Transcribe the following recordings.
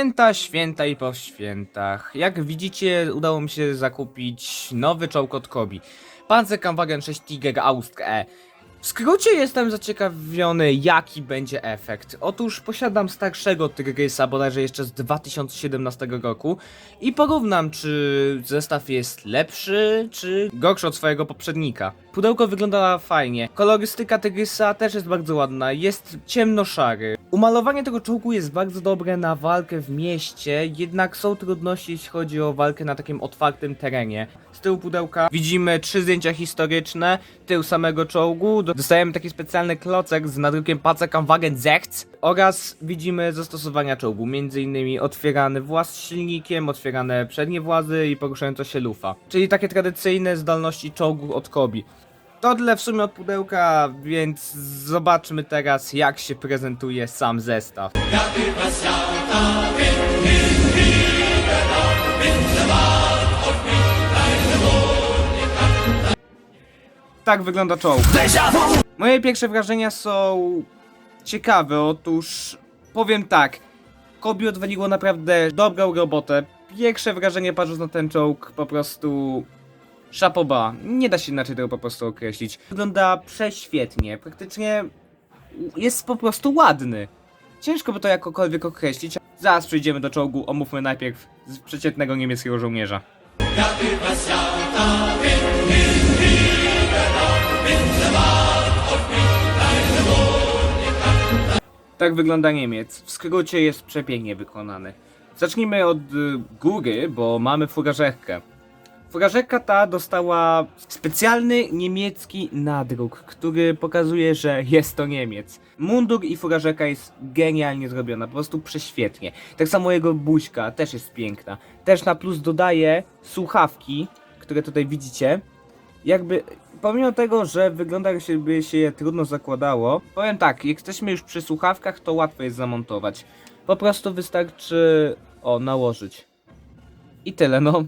Święta, święta i po świętach. Jak widzicie, udało mi się zakupić nowy czołg od Kobi. Panzerkampfwagen 6 Tiger Aust E. W skrócie jestem zaciekawiony, jaki będzie efekt. Otóż posiadam starszego Tygrysa, bodajże jeszcze z 2017 roku i porównam, czy zestaw jest lepszy, czy gorszy od swojego poprzednika. Pudełko wygląda fajnie. Kolorystyka Tygrysa też jest bardzo ładna, jest ciemno-szary. Umalowanie tego czołgu jest bardzo dobre na walkę w mieście, jednak są trudności jeśli chodzi o walkę na takim otwartym terenie. Z tyłu pudełka widzimy trzy zdjęcia historyczne, tył samego czołgu, dostajemy taki specjalny klocek z nadrukiem Panzerkampfwagen 6 oraz widzimy zastosowania czołgu, m.in. otwierany właz silnikiem, otwierane przednie włazy i poruszająca się lufa, czyli takie tradycyjne zdolności czołgu od Kobi. To tyle w sumie od pudełka, więc zobaczmy teraz jak się prezentuje sam zestaw. Tak wygląda czołg. Moje pierwsze wrażenia są ciekawe, otóż powiem tak. Kobi odwaliło naprawdę dobrą robotę. Pierwsze wrażenie patrząc na ten czołg po prostu Szapoba. Nie da się inaczej tego po prostu określić. Wygląda prześwietnie. Praktycznie jest po prostu ładny. Ciężko by to jakokolwiek określić. Zaraz przejdziemy do czołgu. Omówmy najpierw z przeciętnego niemieckiego żołnierza. Tak wygląda Niemiec. W skrócie jest przepięknie wykonany. Zacznijmy od y, góry, bo mamy furażerkę. Furażerka ta dostała specjalny niemiecki nadruk, który pokazuje, że jest to Niemiec. Mundur i furażerka jest genialnie zrobiona, po prostu prześwietnie. Tak samo jego buźka też jest piękna. Też na plus dodaje słuchawki, które tutaj widzicie. Jakby, pomimo tego, że wygląda jakby się je trudno zakładało, powiem tak, jak jesteśmy już przy słuchawkach, to łatwo jest zamontować. Po prostu wystarczy, o, nałożyć. I tyle, no.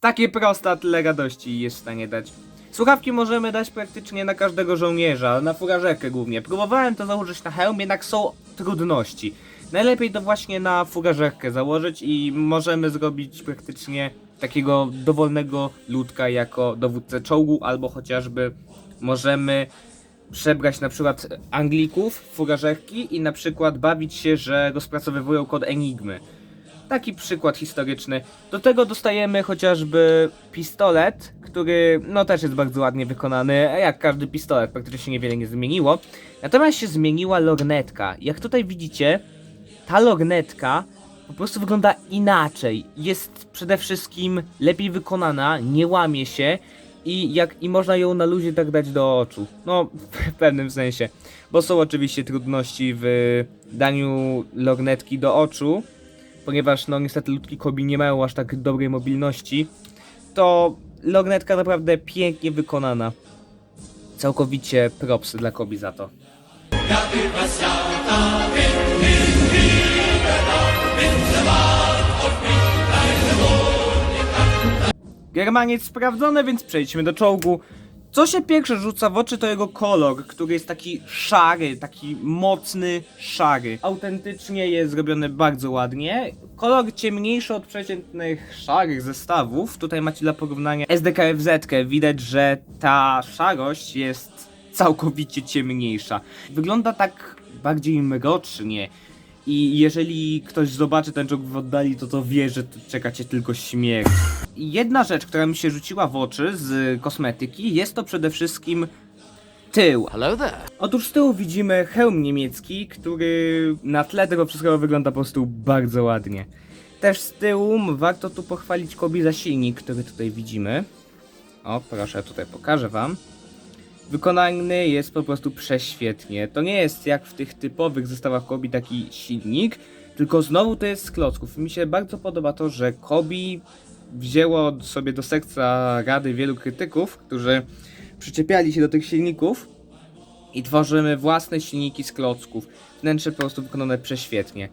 Takie proste, a tyle radości jest w stanie dać. Słuchawki możemy dać praktycznie na każdego żołnierza, na furażerkę głównie. Próbowałem to założyć na hełm, jednak są trudności. Najlepiej to właśnie na furażerkę założyć i możemy zrobić praktycznie takiego dowolnego ludka jako dowódcę czołgu, albo chociażby możemy przebrać na przykład Anglików, furażerki i na przykład bawić się, że rozpracowywują kod Enigmy. Taki przykład historyczny. Do tego dostajemy chociażby pistolet, który no też jest bardzo ładnie wykonany, jak każdy pistolet, praktycznie niewiele nie zmieniło. Natomiast się zmieniła lornetka. Jak tutaj widzicie, ta lornetka po prostu wygląda inaczej. Jest przede wszystkim lepiej wykonana, nie łamie się i jak i można ją na luzie tak dać do oczu. No, w pewnym sensie. Bo są oczywiście trudności w daniu lornetki do oczu, ponieważ no niestety ludki Kobi nie mają aż tak dobrej mobilności, to lornetka naprawdę pięknie wykonana. Całkowicie props dla Kobi za to. Germaniec sprawdzone, więc przejdźmy do czołgu. Co się pierwsze rzuca w oczy to jego kolor, który jest taki szary, taki mocny szary. Autentycznie jest zrobiony bardzo ładnie. Kolor ciemniejszy od przeciętnych szarych zestawów. Tutaj macie dla porównania SDKFZ. Widać, że ta szarość jest całkowicie ciemniejsza. Wygląda tak bardziej mrocznie. I jeżeli ktoś zobaczy ten czołg w oddali, to to wie, że czeka cię tylko śmierć. Jedna rzecz, która mi się rzuciła w oczy z kosmetyki, jest to przede wszystkim tył. Hello there. Otóż z tyłu widzimy hełm niemiecki, który na tle tego wszystkiego wygląda po prostu bardzo ładnie. Też z tyłu warto tu pochwalić Kobi za silnik, który tutaj widzimy. O, proszę, tutaj pokażę wam. Wykonany jest po prostu prześwietnie. To nie jest jak w tych typowych zestawach Kobi taki silnik, tylko znowu to jest z klocków. Mi się bardzo podoba to, że Kobi wzięło sobie do serca rady wielu krytyków, którzy przyczepiali się do tych silników i tworzymy własne silniki z klocków. Wnętrze po prostu wykonane prześwietnie.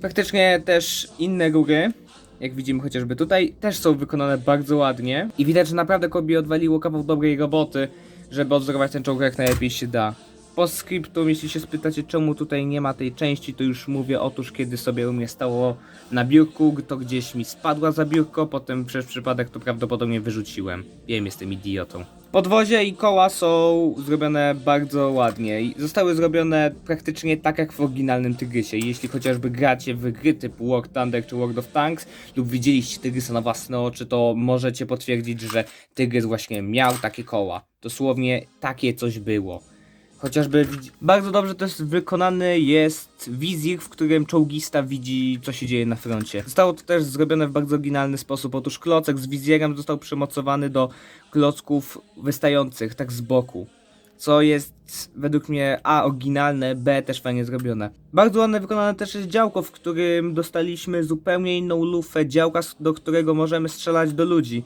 Praktycznie też inne rury, jak widzimy chociażby tutaj, też są wykonane bardzo ładnie. I widać, że naprawdę Kobi odwaliło kawał dobrej roboty, żeby odzorować ten czołg jak najlepiej się da. Postscriptum, jeśli się spytacie czemu tutaj nie ma tej części, to już mówię, otóż kiedy sobie u mnie stało na biurku, to gdzieś mi spadła za biurko, potem przez przypadek to prawdopodobnie wyrzuciłem. Wiem, jestem idiotą. Podwozie i koła są zrobione bardzo ładnie i zostały zrobione praktycznie tak jak w oryginalnym Tygrysie. Jeśli chociażby gracie w gry typu War Thunder czy World of Tanks lub widzieliście Tygrysa na własne oczy, to możecie potwierdzić, że Tygrys właśnie miał takie koła. Dosłownie takie coś było. Chociażby bardzo dobrze też wykonany jest wizir, w którym czołgista widzi, co się dzieje na froncie. Zostało to też zrobione w bardzo oryginalny sposób. Otóż klocek z wizjerem został przymocowany do klocków wystających, tak z boku. Co jest według mnie A oryginalne, B też fajnie zrobione. Bardzo ładne wykonane też jest działko, w którym dostaliśmy zupełnie inną lufę działka, do którego możemy strzelać do ludzi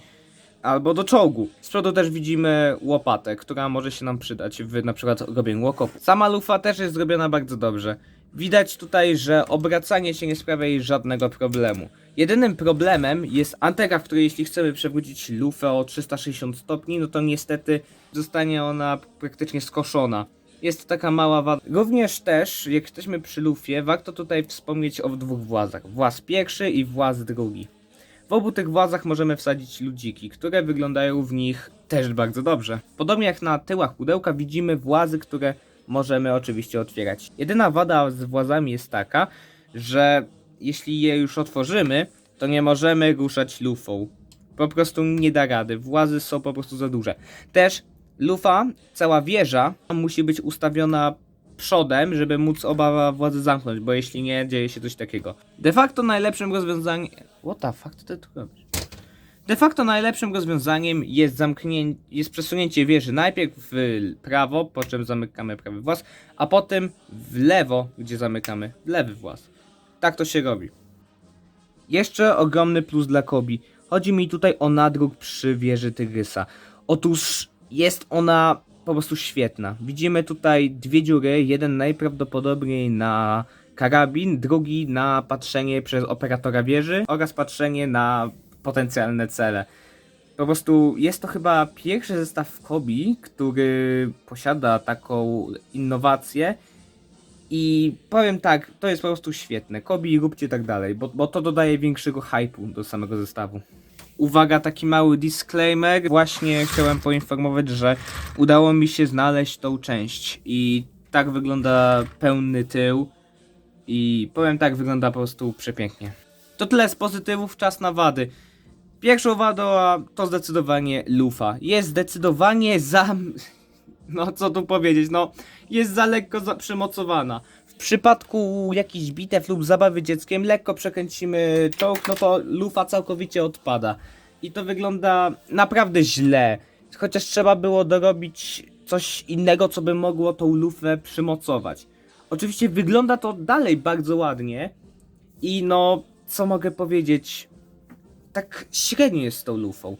albo do czołgu. Z przodu też widzimy łopatę, która może się nam przydać w na przykład robieniu łokopu. Sama lufa też jest zrobiona bardzo dobrze. Widać tutaj, że obracanie się nie sprawia jej żadnego problemu. Jedynym problemem jest antena, w której jeśli chcemy przewrócić lufę o 360 stopni, no to niestety zostanie ona praktycznie skoszona. Jest to taka mała wada. Również też, jak jesteśmy przy lufie, warto tutaj wspomnieć o dwóch włazach. Właz pierwszy i właz drugi. W obu tych włazach możemy wsadzić ludziki, które wyglądają w nich też bardzo dobrze. Podobnie jak na tyłach pudełka widzimy włazy, które możemy oczywiście otwierać. Jedyna wada z włazami jest taka, że jeśli je już otworzymy, to nie możemy ruszać lufą. Po prostu nie da rady. Włazy są po prostu za duże. Też lufa, cała wieża musi być ustawiona przodem, żeby móc oba władzy zamknąć, bo jeśli nie, dzieje się coś takiego. De facto najlepszym rozwiązaniem... What the fuck ty tu robisz? De facto najlepszym rozwiązaniem jest zamknięcie, jest przesunięcie wieży najpierw w prawo, po czym zamykamy prawy włas, a potem w lewo, gdzie zamykamy lewy włas. Tak to się robi. Jeszcze ogromny plus dla Kobi. Chodzi mi tutaj o nadruk przy wieży Tygrysa. Otóż jest ona po prostu świetna. Widzimy tutaj dwie dziury, jeden najprawdopodobniej na karabin, drugi na patrzenie przez operatora wieży oraz patrzenie na potencjalne cele. Po prostu jest to chyba pierwszy zestaw Kobi, który posiada taką innowację i powiem tak, to jest po prostu świetne. Kobi róbcie tak dalej, bo, bo to dodaje większego hypu do samego zestawu. Uwaga, taki mały disclaimer. Właśnie chciałem poinformować, że udało mi się znaleźć tą część i tak wygląda pełny tył. I powiem tak, wygląda po prostu przepięknie. To tyle z pozytywów, czas na wady. Pierwszą wadą to zdecydowanie lufa. Jest zdecydowanie za... No co tu powiedzieć, no jest za lekko za przymocowana. W przypadku jakichś bitew lub zabawy dzieckiem lekko przekręcimy czołg, no to lufa całkowicie odpada. I to wygląda naprawdę źle. Chociaż trzeba było dorobić coś innego, co by mogło tą lufę przymocować. Oczywiście wygląda to dalej bardzo ładnie. I no, co mogę powiedzieć? Tak średnio jest z tą lufą.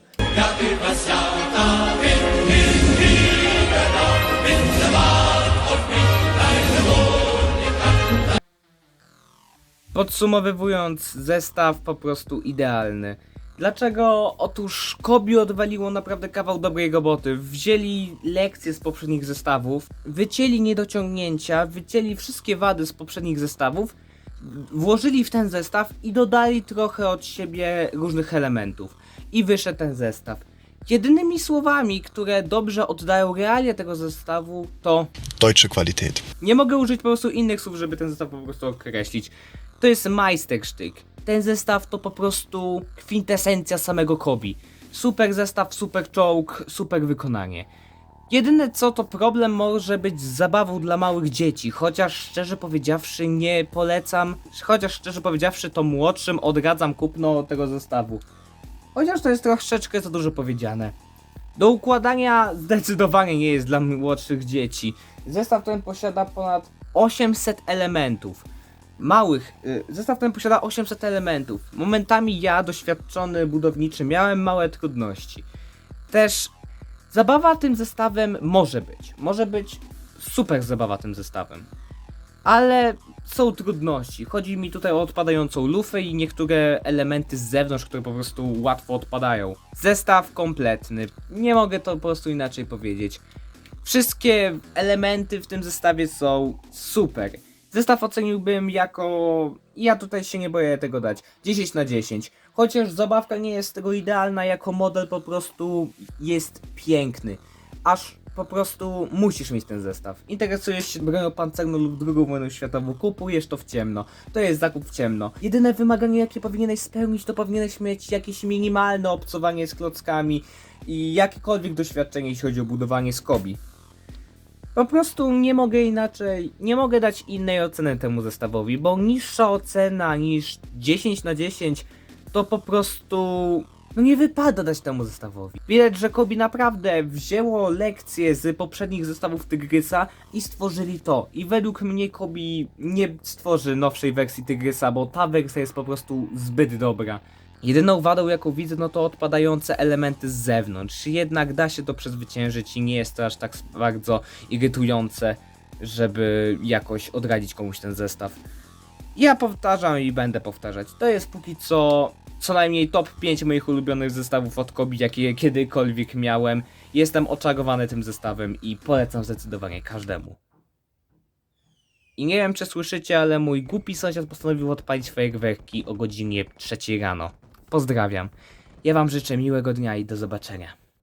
Podsumowywując, zestaw po prostu idealny. Dlaczego? Otóż Kobi odwaliło naprawdę kawał dobrej roboty. Wzięli lekcje z poprzednich zestawów, wycięli niedociągnięcia, wycięli wszystkie wady z poprzednich zestawów, włożyli w ten zestaw i dodali trochę od siebie różnych elementów. I wyszedł ten zestaw. Jedynymi słowami, które dobrze oddają realia tego zestawu, to Deutsche Qualität. nie mogę użyć po prostu innych słów, żeby ten zestaw po prostu określić. To jest majstersztyk. Ten zestaw to po prostu kwintesencja samego Kobi. Super zestaw, super czołg, super wykonanie. Jedyne co to problem może być z zabawą dla małych dzieci, chociaż szczerze powiedziawszy nie polecam, chociaż szczerze powiedziawszy to młodszym odradzam kupno tego zestawu. Chociaż to jest troszeczkę za dużo powiedziane. Do układania zdecydowanie nie jest dla młodszych dzieci. Zestaw ten posiada ponad 800 elementów. Małych. y, Zestaw ten posiada 800 elementów. Momentami ja, doświadczony budowniczy, miałem małe trudności. Też zabawa tym zestawem może być. Może być super zabawa tym zestawem. Ale są trudności. Chodzi mi tutaj o odpadającą lufę i niektóre elementy z zewnątrz, które po prostu łatwo odpadają. Zestaw kompletny. Nie mogę to po prostu inaczej powiedzieć. Wszystkie elementy w tym zestawie są super. Zestaw oceniłbym jako. Ja tutaj się nie boję tego dać. 10 na 10. Chociaż zabawka nie jest tego idealna, jako model po prostu jest piękny. Aż po prostu musisz mieć ten zestaw. Interesujesz się bronią pancerną lub drugą wojną światową, kupujesz to w ciemno. To jest zakup w ciemno. Jedyne wymaganie, jakie powinieneś spełnić, to powinieneś mieć jakieś minimalne obcowanie z klockami i jakiekolwiek doświadczenie, jeśli chodzi o budowanie skobi. Po prostu nie mogę inaczej, nie mogę dać innej oceny temu zestawowi, bo niższa ocena niż 10 na 10 to po prostu no nie wypada dać temu zestawowi. Widać, że Kobi naprawdę wzięło lekcje z poprzednich zestawów Tygrysa i stworzyli to. I według mnie Kobi nie stworzy nowszej wersji Tygrysa, bo ta wersja jest po prostu zbyt dobra. Jedyną wadą jaką widzę no to odpadające elementy z zewnątrz, jednak da się to przezwyciężyć i nie jest to aż tak bardzo irytujące, żeby jakoś odradzić komuś ten zestaw. Ja powtarzam i będę powtarzać. To jest póki co co najmniej top 5 moich ulubionych zestawów od Kobi, jakie kiedykolwiek miałem. Jestem oczarowany tym zestawem i polecam zdecydowanie każdemu. I nie wiem czy słyszycie, ale mój głupi sąsiad postanowił odpalić fajerwerki o godzinie 3 rano. Pozdrawiam. Ja wam życzę miłego dnia i do zobaczenia.